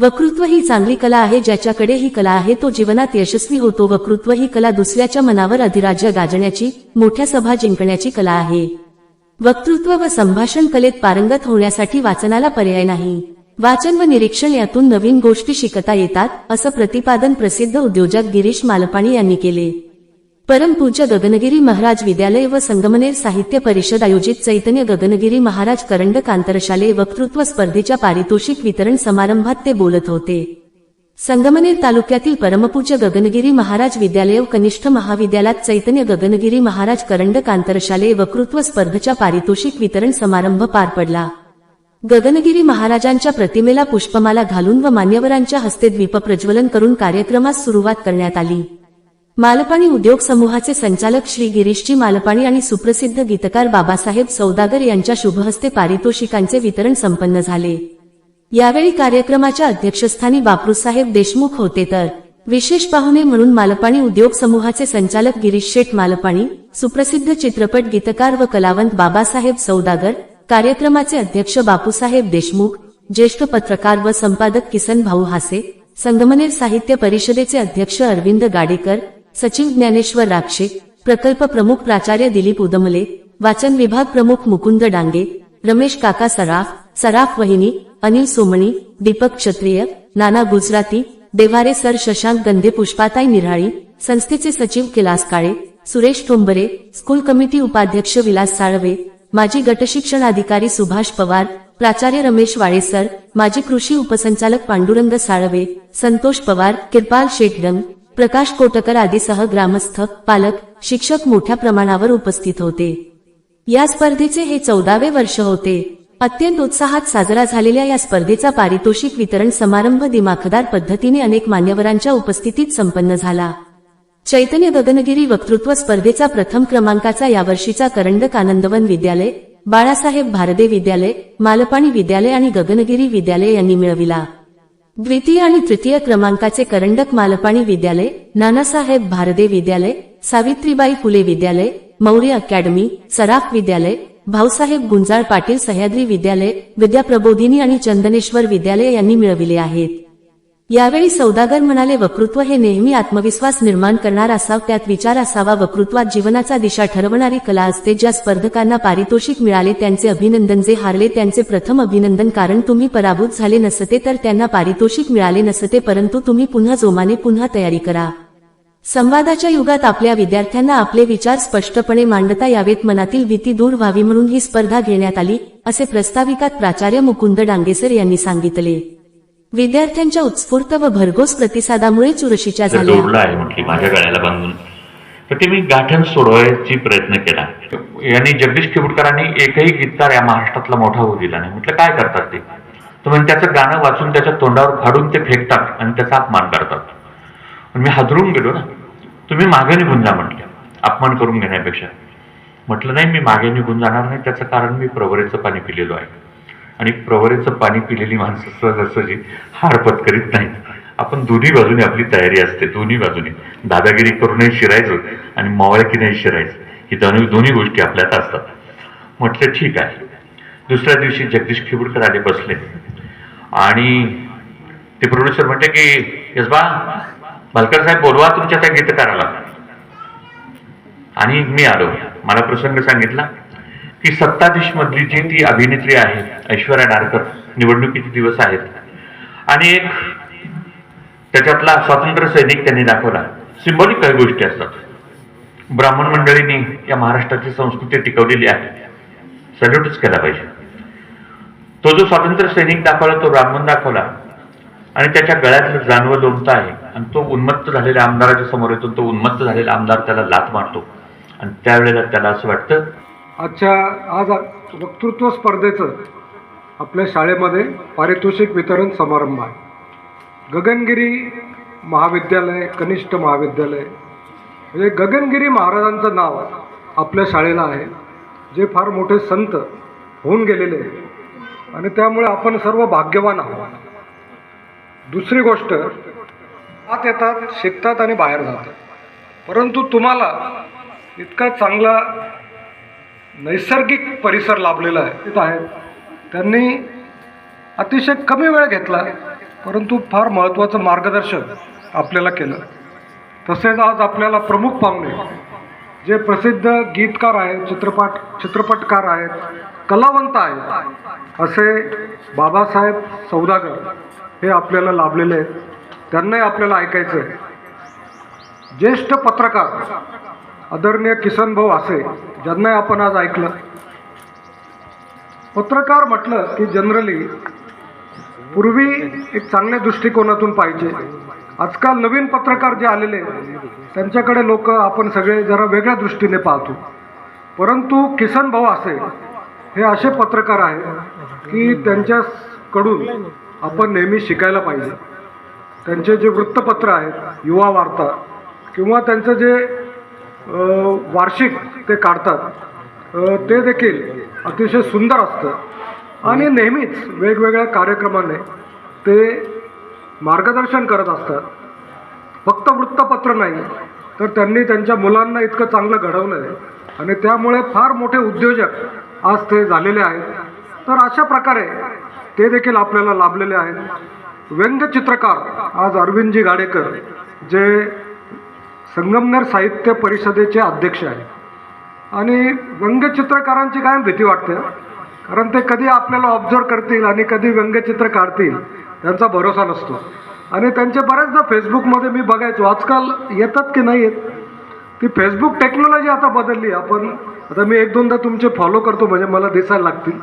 वक्तृत्व ही चांगली कला आहे ज्याच्याकडे ही कला आहे तो जीवनात यशस्वी होतो. वक्तृत्व ही कला दुसऱ्याच्या मनावर अधिराज्य गाजण्याची मोठ्या सभा जिंकण्याची कला आहे. वक्तृत्व व संभाषण कलेत पारंगत होण्यासाठी वाचनाला पर्याय नाही. वाचन व निरीक्षण यातून नवीन गोष्टी शिकता येतात असं प्रतिपादन प्रसिद्ध उद्योजक गिरीश मालपाणी यांनी केले. परमपूज्य गगनगिरी महाराज विद्यालय व संगमनेर साहित्य परिषद आयोजित चैतन्य गगनगिरी महाराज करंडक आंतरशालेय वक्तृत्व स्पर्धेच्या पारितोषिक वितरण समारंभात ते बोलत होते. संगमनेर तालुक्यातील परमपूज्य गगनगिरी महाराज विद्यालय व कनिष्ठ महाविद्यालयात चैतन्य गगनगिरी महाराज करंडक आंतरशालेय वक्तृत्व स्पर्धेच्या पारितोषिक वितरण समारंभ पार पडला. गगनगिरी महाराजांच्या प्रतिमेला पुष्पमाला घालून व मान्यवरांच्या हस्ते द्वीप प्रज्वलन करून कार्यक्रमास सुरुवात करण्यात आली. मालपाणी उद्योग समूहाचे संचालक श्री गिरीशजी मालपाणी आणि सुप्रसिद्ध गीतकार बाबासाहेब सौदागर यांच्या शुभहस्ते पारितोषिकांचे वितरण संपन्न झाले. यावेळी कार्यक्रमाच्या अध्यक्षस्थानी बापरूसाहेब देशमुख होते तर विशेष पाहुणे म्हणून मालपाणी उद्योग समूहाचे संचालक गिरीश शेठ मालपाणी सुप्रसिद्ध चित्रपट गीतकार व कलावंत बाबासाहेब सौदागर कार्यक्रमाचे अध्यक्ष बापूसाहेब देशमुख ज्येष्ठ पत्रकार व संपादक किसन भाऊ हासे संगमनेर साहित्य परिषदेचे अध्यक्ष अरविंद गाडेकर सचिव ज्ञानेश्वर राक्षे प्रकल्प प्रमुख प्राचार्य दिलीप उदमले वाचन विभाग प्रमुख मुकुंद डांगे रमेश काका सराफ सराफ वहिनी अनिल सोमणी दीपक क्षत्रिय नाना गुजराती देवारे सर शशांक गंधे पुष्पाताई निराळी संस्थेचे सचिव कैलास काळे सुरेश टोंबरे स्कूल कमिटी उपाध्यक्ष विलास साळवे माजी गटशिक्षण अधिकारी सुभाष पवार प्राचार्य रमेश वाळेसर माजी कृषी उपसंचालक पांडुरंग साळवे संतोष पवार किरपाल शेटडंग प्रकाश कोटकर आदीसह ग्रामस्थ पालक शिक्षक मोठ्या प्रमाणावर उपस्थित होते. या स्पर्धेचे हे चौदावे वर्ष होते. अत्यंत उत्साहात साजरा झालेल्या या स्पर्धेचा पारितोषिक वितरण समारंभ दिमाखदार पद्धतीने अनेक मान्यवरांच्या उपस्थितीत संपन्न झाला. चैतन्य गगनगिरी वक्तृत्व स्पर्धेचा प्रथम क्रमांकाचा यावर्षीचा करंडक आनंदवन विद्यालय बाळासाहेब भारदे विद्यालय मालपाणी विद्यालय आणि गगनगिरी विद्यालय यांनी मिळविला. द्वितीय आणि तृतीय क्रमांकाचे करंडक मालपाणी विद्यालय नानासाहेब भारदे विद्यालय सावित्रीबाई फुले विद्यालय मौर्य अकॅडमी सराफ विद्यालय भाऊसाहेब गुंजाळ पाटील सह्याद्री विद्यालय विद्याप्रबोधिनी आणि चंदनेश्वर विद्यालय यांनी मिळविले आहेत. यावेळी सौदागर म्हणाले वक्तृत्व हे नेहमी आत्मविश्वास निर्माण करणार असाव त्यात विचार असावा. वक्तृत्वात जीवनाचा दिशा ठरवणारी कला असते ज्या स्पर्धकांना पारितोषिक मिळाले त्यांचे अभिनंदन जे हारले त्यांचे प्रथम अभिनंदन कारण तुम्ही पराभूत झाले नसते तर त्यांना पारितोषिक मिळाले नसते परंतु तुम्ही पुन्हा जोमाने पुन्हा तयारी करा. संवादाच्या युगात आपल्या विद्यार्थ्यांना आपले विचार स्पष्टपणे मांडता यावेत मनातील भीती दूर व्हावी म्हणून ही स्पर्धा घेण्यात आली असे प्रस्ताविकात प्राचार्य मुकुंद डांगेसर यांनी सांगितले. विद्यार्थ्यांच्या उत्स्फूर्त व भरघोस प्रतिसादामुळे चुरशीच्या झाल्या जोडलं आहे म्हटली माझ्या गळ्याला बांधून तर ते मी गाठण सोडवायची प्रयत्न केला. यांनी जगदीश खेबुडकरांनी एकही गीतकार या महाराष्ट्रातला मोठा होऊ दिला नाही. म्हटलं काय करतात ते? तर म्हणजे त्याचं गाणं वाचून त्याच्या तोंडावर फाडून ते फेकतात आणि त्याचा अपमान करतात. मी हादरून गेलो ना तुम्ही मागे निघून जा म्हटलं अपमान करून घेण्यापेक्षा. म्हटलं नाही मी मागे निघून जाणार नाही. त्याचं कारण मी प्रवरेचं पाणी पिलेलो आहे. आणि प्रवरेचं पाणी पिलेली माणसं सहजासहजी हार पत्करीत नाहीत. आपण दोन्ही बाजूने आपली तयारी असते दोन्ही बाजूने. दादागिरी करूनही शिरायचं आणि मावळकीनेही शिरायचं. ही दोन्ही दोन्ही गोष्टी आपल्यात असतात. म्हटलं ठीक आहे. दुसऱ्या दिवशी जगदीश खिबुडकर आले बसले. आणि ते प्रोड्युसर म्हटले की यसबा भालकर साहेब बोलवा तुमच्या त्या गीतकाराला. आणि मी आलो. मला प्रसंग सांगितला. ती सत्ताधीश मधली जी ती अभिनेत्री आहे ऐश्वर्या डारकर निवडणुकीचे दिवस आहेत. आणि एक त्याच्यातला स्वातंत्र्य सैनिक त्यांनी दाखवला. सिंबॉलिक काही गोष्टी असतात. ब्राह्मण मंडळींनी या महाराष्ट्राची संस्कृती टिकवलेली आहे. सल्यूटच केला पाहिजे. तो जो स्वातंत्र्य सैनिक दाखवला तो ब्राह्मण दाखवला. आणि त्याच्या गळ्यातलं जानवं लोंबतं आहे. आणि तो उन्मत्त झालेल्या आमदाराच्या समोर येतो तो उन्मत्त झालेला आमदार त्याला लात मारतो. आणि त्यावेळेला त्याला असं वाटतं आजच्या आज वक्तृत्व स्पर्धेचं आपल्या शाळेमध्ये पारितोषिक वितरण समारंभ आहे. गगनगिरी महाविद्यालय कनिष्ठ महाविद्यालय म्हणजे गगनगिरी महाराजांचं नाव आपल्या शाळेला आहे. जे फार मोठे संत होऊन गेलेले आहे आणि त्यामुळे आपण सर्व भाग्यवान आहोत. दुसरी गोष्ट आत येतात शिकतात आणि बाहेर जातात. परंतु तुम्हाला इतका चांगला नैसर्गिक परिसर लाभलेला आहे. तिथं आहे त्यांनी अतिशय कमी वेळ घेतला परंतु फार महत्त्वाचं मार्गदर्शन आपल्याला केलं. तसेच आज आपल्याला प्रमुख पाहुणे जे प्रसिद्ध गीतकार आहेत चित्रपट चित्रपटकार आहेत कलावंत आहेत असे बाबासाहेब सौदागर हे आपल्याला लाभलेले आहेत. त्यांनाही आपल्याला ऐकायचं आहे ज्येष्ठ पत्रकार आदरणीय किसन भाऊ असे ज्यांनाही आपण आज ऐकलं. पत्रकार म्हटलं की जनरली पूर्वी एक चांगल्या दृष्टिकोनातून पाहिजे. आजकाल नवीन पत्रकार जे आलेले त्यांच्याकडे लोक आपण सगळे जरा वेगळ्या दृष्टीने पाहतो. परंतु किसन भाऊ असे हे असे पत्रकार आहेत की त्यांच्याकडून आपण नेहमी शिकायला पाहिजे. त्यांचे जे वृत्तपत्र आहेत युवा वार्ता किंवा त्यांचं जे वार्षिक ते काढतात. ते देखील अतिशय सुंदर असतं. आणि नेहमीच वेगवेगळ्या कार्यक्रमाने ते मार्गदर्शन करत असतात. फक्त वृत्तपत्र नाही तर त्यांनी त्यांच्या मुलांना इतकं चांगलं घडवलं आहे आणि त्यामुळे फार मोठे उद्योजक आज ते झालेले आहेत. तर अशा प्रकारे ते देखील आपल्याला लाभलेले आहेत. व्यंगचित्रकार आज अरविंदजी गाडेकर जे संगमनेर साहित्य परिषदेचे अध्यक्ष आहेत आणि व्यंगचित्रकारांची कायम भीती वाटते? कारण ते कधी आपल्याला ऑब्झर्व करतील आणि कधी व्यंगचित्र काढतील त्यांचा भरोसा नसतो. आणि त्यांचे बऱ्याचदा फेसबुकमध्ये मी बघायचो आजकाल येतात की नाही येत? ती फेसबुक टेक्नॉलॉजी आता बदलली आपण आता मी एक दोनदा तुमचे फॉलो करतो म्हणजे मला दिसायला लागतील.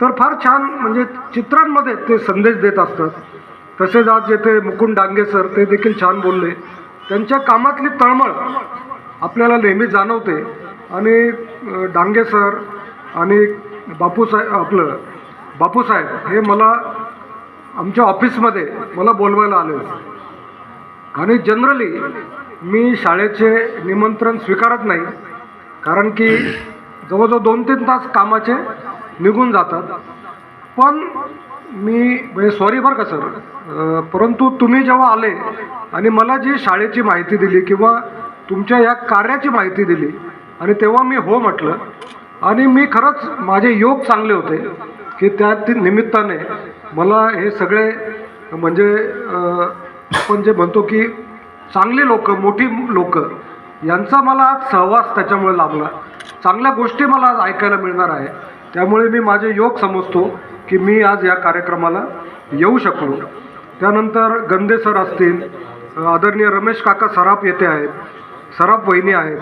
तर फार छान म्हणजे चित्रांमध्ये ते संदेश देत असतात. तसेच आज येथे मुकुंद डांगे सर ते देखील छान बोलले. त्यांच्या कामातली तळमळ आपल्याला नेहमी जाणवते. आणि डांगे सर आणि बापूसाहेब आपलं बापूसाहेब हे मला आमच्या ऑफिसमध्ये मला बोलवायला आले होते. आणि जनरली मी शाळेचे निमंत्रण स्वीकारत नाही. कारण की जवळजवळ दोन तीन तास कामाचे निघून जातात. पण मी म्हणजे सॉरी बरं का सर परंतु तुम्ही जेव्हा आले आणि मला जी शाळेची माहिती दिली किंवा तुमच्या या कार्याची माहिती दिली आणि तेव्हा मी हो म्हटलं आणि मी खरंच माझे योग चांगले होते की त्या निमित्ताने मला हे सगळे म्हणजे आपण जे म्हणतो की चांगली लोक मोठी लोक यांचा मला आज सहवास त्याच्यामुळे लाभला. चांगल्या गोष्टी मला आज ऐकायला मिळणार आहे. त्यामुळे मी माझे योग समजतो की मी आज या कार्यक्रमाला येऊ शकलो. त्यानंतर गंदे सर असतील आदरणीय रमेश काका सराफ येथे आहेत सराफ वहिनी आहेत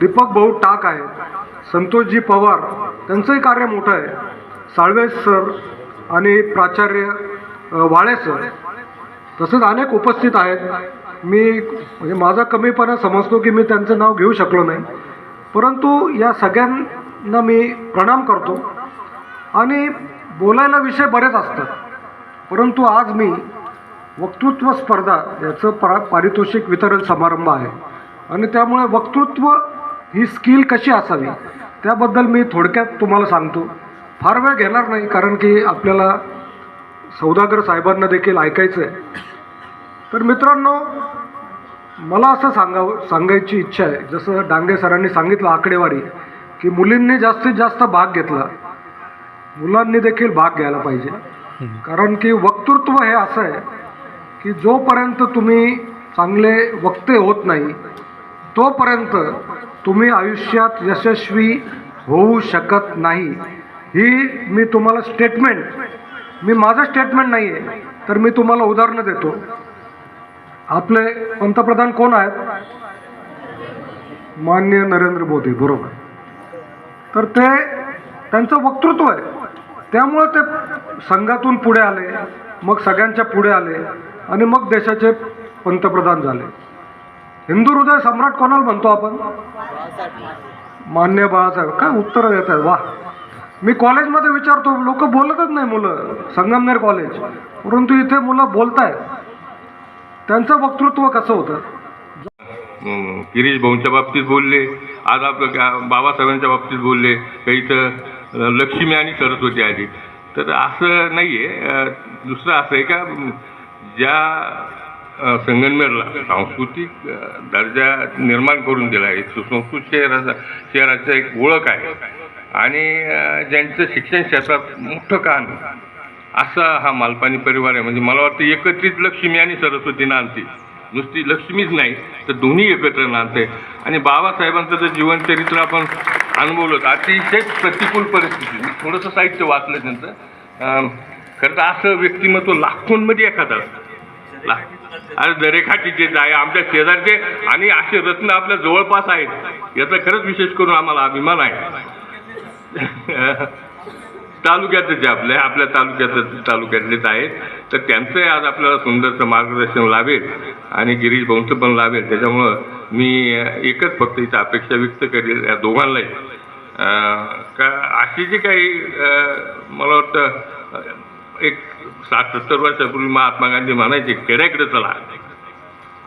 दीपक भाऊ टाक आहेत संतोषजी पवार त्यांचंही कार्य मोठं आहे. साळवे सर आणि प्राचार्य वाळे सर तसंच अनेक उपस्थित आहेत. मी म्हणजे माझा कमीपणा समजतो की मी त्यांचं नाव घेऊ शकलो नाही. परंतु या सगळ्यां न मी प्रणाम करतो. आणि बोलायला विषय बरेच असतात. परंतु आज मी वक्तृत्व स्पर्धा याचं परा पारितोषिक वितरण समारंभ आहे. आणि त्यामुळे वक्तृत्व ही स्किल कशी असावी त्याबद्दल मी थोडक्यात तुम्हाला सांगतो. फार वेळ घेणार नाही कारण की आपल्याला सौदागर साहेबांना देखील ऐकायचं आहे. तर मित्रांनो मला असं सांगावं सांगायची इच्छा आहे. जसं डांगे सरांनी सांगितलं आकडेवारी. की मुलींनी जास्तीत जास्त भाग घेतला. मुलांनी देखील भाग घ्यायला पाहिजे. कारण की वक्तृत्व हे असं आहे की जोपर्यंत तुम्ही चांगले वक्ते होत नाही तोपर्यंत तुम्ही आयुष्यात यशस्वी होऊ शकत नाही. ही मी तुम्हाला स्टेटमेंट मी माझं स्टेटमेंट नाही आहे तर मी तुम्हाला उदाहरणं देतो. आपले पंतप्रधान कोण आहेत? मान्य नरेंद्र मोदी बरोबर. तर ते त्यांचं वक्तृत्व आहे. त्यामुळं ते संघातून पुढे आले मग सगळ्यांच्या पुढे आले आणि मग देशाचे पंतप्रधान झाले. हिंदू हृदय सम्राट कोणाला म्हणतो आपण? मान्य बाळासाहेब. काय उत्तरं देत आहेत? वा मी कॉलेजमध्ये विचारतो लोक बोलतच नाही मुलं संगमनेर कॉलेज. परंतु इथे मुलं बोलत आहेत त्यांचं वक्तृत्व कसं होतं? गिरीश भाऊंच्या बाबतीत बोलले. आज आपलं का- बाबासाहेबांच्या बाबतीत बोलले काही तर लक्ष्मी आणि सरस्वती आली. तर असं नाही आहे दुसरं असं आहे का ज्या संगनमेरला सांस्कृतिक दर्जा निर्माण करून दिला आहे सुसंस्कृत शहराचा शहराचं एक ओळख आहे. आणि ज्यांचं शिक्षण क्षेत्रात मोठं काम असा हा मालपाणी परिवार आहे. म्हणजे मला वाटतं एकत्रित लक्ष्मी आणि सरस्वती नांदते नुसती लक्ष्मीच नाही तर दोन्ही एकत्र नांदते आणि बाबासाहेबांचं जर जीवनचरित्र आपण अनुभवलं तर अतिशय प्रतिकूल परिस्थिती. मी थोडंसं साहित्य वाचलं त्यांचं. खरं तर असं व्यक्तिमत्व लाखोंमध्ये एखादं असतं. लाख अरे दरेखाटीचे आहे आमच्या शेजारचे आणि असे रत्न आपल्या जवळपास आहेत. याचा खरंच विशेष करून आम्हाला अभिमान आहे. तालुक्यातच आहे आपल्या आपल्या तालुक्यात तालुक्यातलेच आहेत. तर त्यांचंही आज आपल्याला सुंदरचं मार्गदर्शन लाभेल आणि गिरीश भाऊंचं पण लाभेल त्याच्यामुळं मी एकच फक्त इथं अपेक्षा व्यक्त करेल या दोघांनाही. का अशी जी काही मला वाटतं एक साठ सत्तर वर्षापूर्वी महात्मा गांधी म्हणायचे खेड्याकडे चला.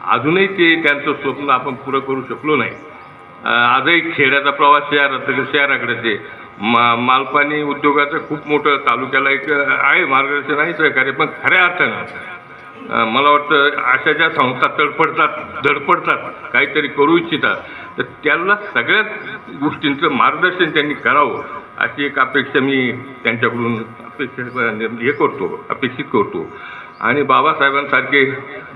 अजूनही ते त्यांचं स्वप्न आपण पुरं करू शकलो नाही. आजही खेड्याचा प्रवास शहरात शहराकडेच आहे मा मालपाणी उद्योगाचं खूप मोठं तालुक्याला एक आहे मार्गदर्शन आहे सहकार्य पण खऱ्या अर्थानं मला वाटतं अशा ज्या संस्था तडफडतात धडपडतात काहीतरी करू इच्छितात तर त्याला सगळ्याच गोष्टींचं मार्गदर्शन त्यांनी करावं अशी एक अपेक्षा मी त्यांच्याकडून अपेक्षा हे करतो अपेक्षित करतो. आणि बाबासाहेबांसारखे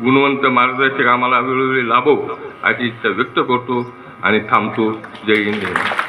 गुणवंत मार्गदर्शक आम्हाला वेळोवेळी लाभो अशी इच्छा व्यक्त करतो. आणि थांबतो जय हिंद जय महाराष्ट्र.